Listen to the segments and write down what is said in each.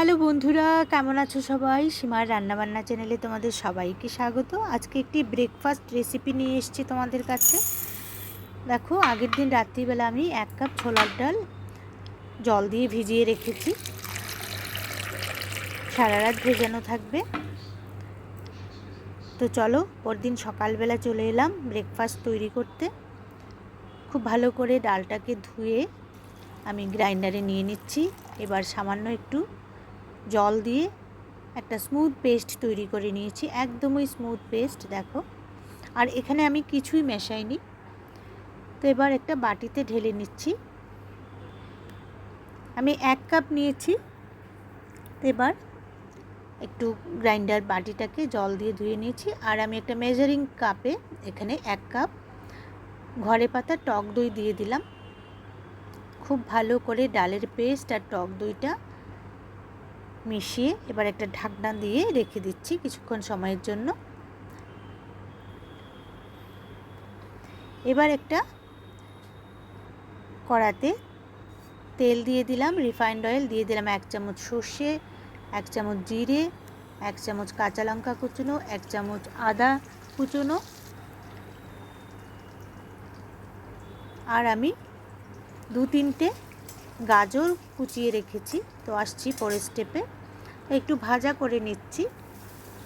Hello বন্ধুরা, কেমন আছো সবাই? সীমার রান্নাবান্না চ্যানেলে তোমাদের সবাইকে স্বাগত। আজকে একটি ব্রেকফাস্ট রেসিপি নিয়ে এসেছি তোমাদের কাছে। দেখো, আগের দিন রাত্রিবেলা আমি এক কাপ ছোলার ডাল জল দিয়ে ভিজিয়ে রেখেছি। সারা রাত ভেজানো থাকবে। তো চলো, পরদিন সকালবেলা চলে এলাম ব্রেকফাস্ট তৈরি করতে। খুব ভালো করে ডালটাকে ধুয়ে আমি গ্রাইন্ডারে নিয়ে নিচ্ছি। এবার সামান্য একটু জল দিয়ে একটা স্মুথ পেস্ট তৈরি করে নিয়েছি, একদমই স্মুথ পেস্ট দেখো। আর এখানে আমি কিছুই মেশাইনি। তো এবার একটা বাটিতে ঢেলে নিচ্ছি। আমি এক কাপ নিয়েছি। তো এবার একটু গ্রাইন্ডার বাটিটাকে জল দিয়ে ধুয়ে নিয়েছি। আর আমি একটা মেজারিং কাপে এখানে এক কাপ ঘরে পাতা টক দই দিয়ে দিলাম। খুব ভালো করে ডালের পেস্ট আর টক দইটা মিশিয়ে এবার একটা ঢাকনা দিয়ে রেখে দিচ্ছি কিছুক্ষণ সময়ের জন্য। এবার একটা কড়াতে তেল দিয়ে দিলাম, রিফাইন্ড অয়েল দিয়ে দিলাম এক চামচ সর্ষে, এক চামচ জিরে, এক চামচ কাঁচা লঙ্কা কুচুনো, এক চামচ আদা কুচুনো। আর আমি দু তিনটে গাজর কুচিয়ে রেখেছি, তো আসছি পরের স্টেপে একটু ভাজা করে নিচ্ছি।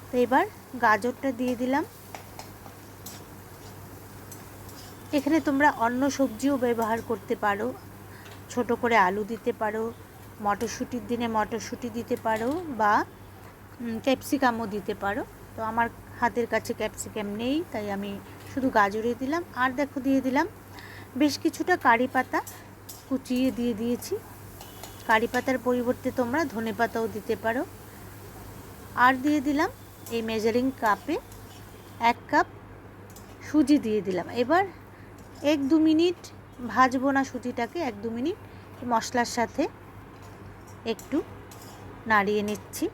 তো এবার গাজরটা দিয়ে দিলাম। এখানে তোমরা অন্য সবজিও ব্যবহার করতে পারো। ছোট করে আলু দিতে পারো, মটরশুঁটির দিনে মটরশুঁটি দিতে পারো বা ক্যাপসিকামও দিতে পারো। তো আমার হাতের কাছে ক্যাপসিকাম নেই, তাই আমি শুধু গাজরে দিলাম। আর দেখো, দিয়ে দিলাম বেশ কিছুটা কারি পাতা কুচিয়ে দিয়ে দিয়েছি। কারি পাতার পরিবর্তে তোমরা ধনে পাতাও দিতে পারো। আর দিয়ে দিলাম এই মেজারিং কাপে এক কাপ সুজি দিয়ে দিলাম। এবার এক দু মিনিট ভাজবো না সুজিটাকে, এক দু মিনিট মশলার সাথে একটু নাড়িয়ে নিচ্ছি।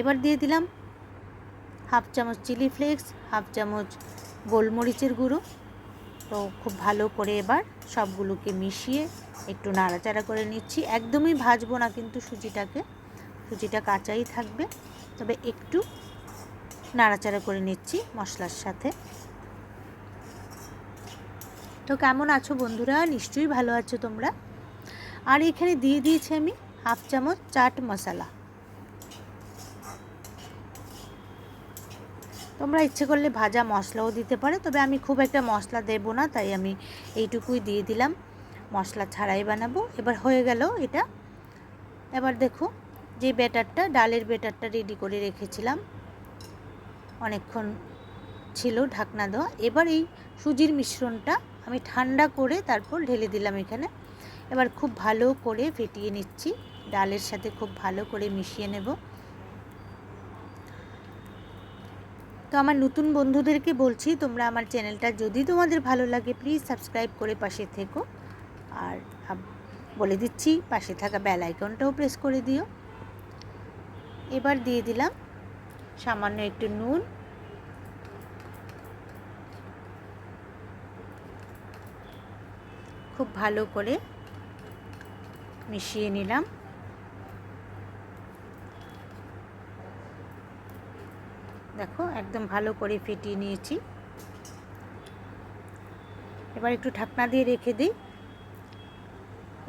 এবার দিয়ে দিলাম হাফ চামচ চিলি ফ্লেক্স, হাফ চামচ গোলমরিচের গুঁড়ো। তো খুব ভালো করে এবার সবগুলোকে মিশিয়ে একটু নাড়াচাড়া করে নিচ্ছি। একদমই ভাজবো না কিন্তু সুজিটাকে। সুজিটা কাঁচাই থাকবে। তবে একটু নাড়াচাড়া করে নিচ্ছি মশলার সাথে। তো কেমন আছো বন্ধুরা? নিশ্চয়ই ভালো আছো তোমরা। আর এখানে দিয়ে দিয়েছি আমি হাফ চামচ চাট মশলা। তোমরা ইচ্ছে করলে ভাজা মশলাও দিতে পারো, তবে আমি খুব একটা মশলা দেব না, তাই আমি এইটুকুই দিয়ে দিলাম। মশলা ছাড়াই বানাবো। এবার হয়ে গেল এটা। এবার দেখো, যে ব্যাটারটা, ডালের ব্যাটারটা রেডি করে রেখেছিলাম। অনেকক্ষণ ছিল ঢাকনা দেওয়া। এবার এই সুজির মিশ্রণটা আমি ঠান্ডা করে তারপর ঢেলে দিলাম এখানে। এবার খুব ভালো করে ফেটিয়ে নিচ্ছি। ডালের সাথে খুব ভালো করে মিশিয়ে নেব। তো আমার নতুন বন্ধুদেরকে বলছি, তোমরা আমার চ্যানেলটা যদি তোমাদের ভালো লাগে প্লিজ সাবস্ক্রাইব করে পাশে থেকো। আর বলে দিচ্ছি, পাশে থাকা বেল আইকনটাও প্রেস করে দিও। এবার দিয়ে দিলাম সামান্য একটু নুন। খুব ভালো করে মিশিয়ে নিলাম। দেখো, একদম ভালো করে ফেটিয়ে নিয়েছি। এবার একটু ঢাকনা দিয়ে রেখে দিই।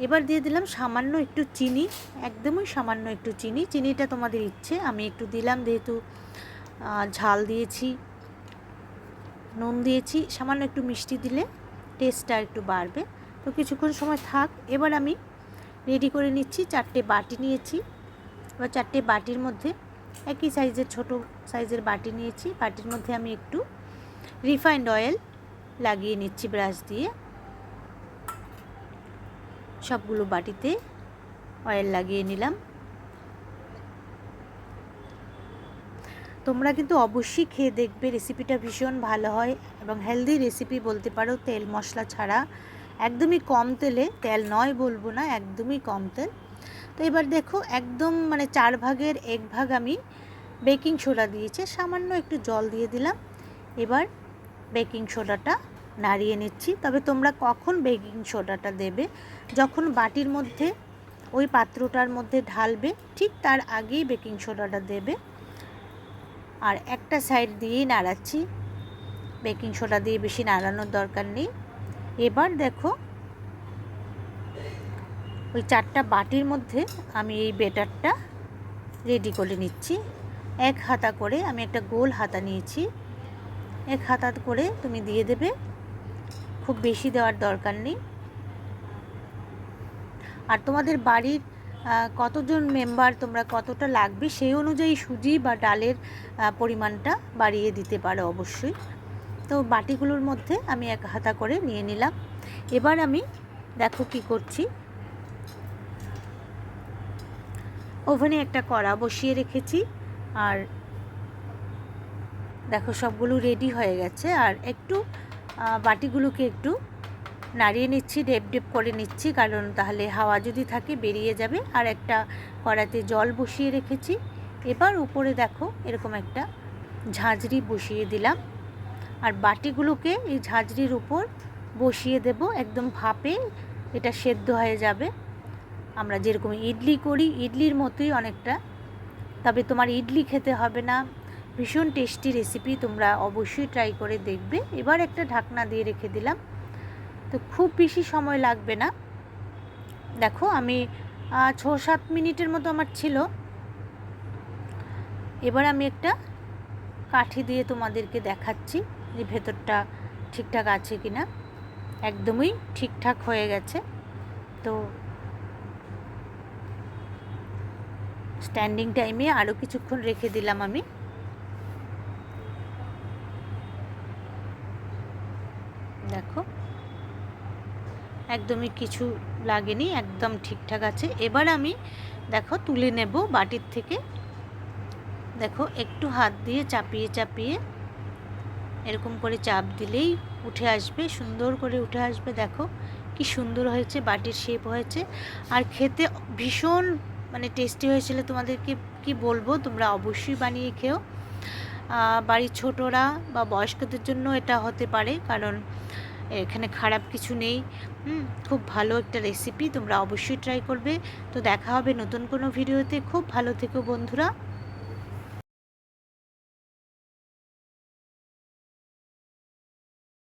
এবার দিয়ে দিলাম সামান্য একটু চিনি, একদমই সামান্য একটু চিনি। চিনিটা তোমাদের ইচ্ছে, আমি একটু দিলাম যেহেতু ঝাল দিয়েছি, নুন দিয়েছি, সামান্য একটু মিষ্টি দিলে টেস্টটা একটু বাড়বে। তো কিছুক্ষণ সময় থাক, এবার আমি রেডি করে নিচ্ছি, চারটে বাটি নিয়েছি। এবার চারটে বাটির মধ্যে একই সাইজের, ছোট সাইজের বাটি নিয়েছি। বাটির মধ্যে আমি একটু রিফাইন্ড অয়েল লাগিয়ে নিচ্ছি ব্রাশ দিয়ে। সবগুলো বাটিতে অয়েল লাগিয়ে নিলাম। তোমরা কিন্তু অবশ্যই খেয়ে দেখবে রেসিপিটা ভীষণ ভালো হয় এবং হেলদি রেসিপি বলতে পারো, তেল মশলা ছাড়া। একদমই কম তেলে, তেল নয় বলব না, একদমই কম তেল। এবার দেখো একদম মানে চার ভাগের এক ভাগ আমি বেকিং সোডা দিয়েছে, সামান্য একটু জল দিয়ে দিলাম। এবার বেকিং সোডাটা নাড়িয়ে নিচ্ছি। তবে তোমরা কখন বেকিং সোডাটা দেবে? যখন বাটির মধ্যে, ওই পাত্রটার মধ্যে ঢালবে, ঠিক তার আগেই বেকিং সোডাটা দেবে। আর একটা সাইড দিয়েই নাড়াচ্ছি। বেকিং সোডা দিয়ে বেশি নাড়ানোর দরকার নেই। এবার দেখো ওই চারটা বাটির মধ্যে আমি এই বেটারটা রেডি করে নিচ্ছি। এক হাতা করে আমি একটা গোল হাতা নিয়েছি। এক হাতা করে তুমি দিয়ে দেবে। খুব বেশি দেওয়ার দরকার নেই। আর তোমাদের বাড়ির কতজন মেম্বার তোমরা কতটা লাগবে সেই অনুযায়ী সুজি বা ডালের পরিমাণটা বাড়িয়ে দিতে পারো অবশ্যই। তো বাটিগুলোর মধ্যে আমি এক হাতা করে নিয়ে নিলাম। এবার আমি দেখো কি করছি। ওভেনে একটা কড়া বসিয়ে রেখেছি আর দেখো সবগুলো রেডি হয়ে গেছে আর একটু বাটিগুলোকে একটু নাড়িয়ে নিচ্ছি, ডেপ ডেপ করে নিচ্ছি কারণ তাহলে হাওয়া যদি থাকে বেরিয়ে যাবে আর একটা কড়াতে জল বসিয়ে রেখেছি। এবার উপরে দেখো এরকম একটা ঝাঁঝরি বসিয়ে দিলাম আর বাটিগুলোকে এই ঝাঁঝরির উপর বসিয়ে দেব একদম ভাপে, এটা সেদ্ধ হয়ে যাবে। আমরা যেরকম ইডলি করি, ইডলির মতোই অনেকটা। তবে তোমার ইডলি খেতে হবে না। ভীষণ টেস্টি রেসিপি তোমরা অবশ্যই ট্রাই করে দেখবে। এবার একটা ঢাকনা দিয়ে রেখে দিলাম। তো খুব বেশি সময় লাগবে না। দেখো আমি ছ সাত মিনিটের মতো আমার ছিল। এবার আমি একটা কাঠি দিয়ে তোমাদেরকে দেখাচ্ছি যে ভেতরটা ঠিকঠাক আছে কি না একদমই ঠিকঠাক হয়ে গেছে। তো স্ট্যান্ডিং টাইমে আরও কিছুক্ষণ রেখে দিলাম আমি। দেখো। একদমই কিছু লাগেনি, একদম ঠিকঠাক আছে। এবার আমি, দেখো, তুলে নেব বাটির থেকে। দেখো, একটু হাত দিয়ে চাপিয়ে চাপিয়ে এরকম করে চাপ দিলেই উঠে আসবে, সুন্দর করে উঠে আসবে। দেখো, কি সুন্দর হয়েছে, বাটির শেপ হয়েছে। আর খেতে ভীষণ মানে টেস্টি হয়েছিল তোমাদেরকে কি বলব? তোমরা অবশ্যই বানিয়ে খেও। বাড়ির ছোটরা বা বয়স্কদের জন্য এটা হতে পারে, কারণ এখানে খারাপ কিছু নেই। খুব ভালো একটা রেসিপি তোমরা অবশ্যই ট্রাই করবে। তো দেখা হবে নতুন কোনো ভিডিওতে খুব ভালো থেকো বন্ধুরা।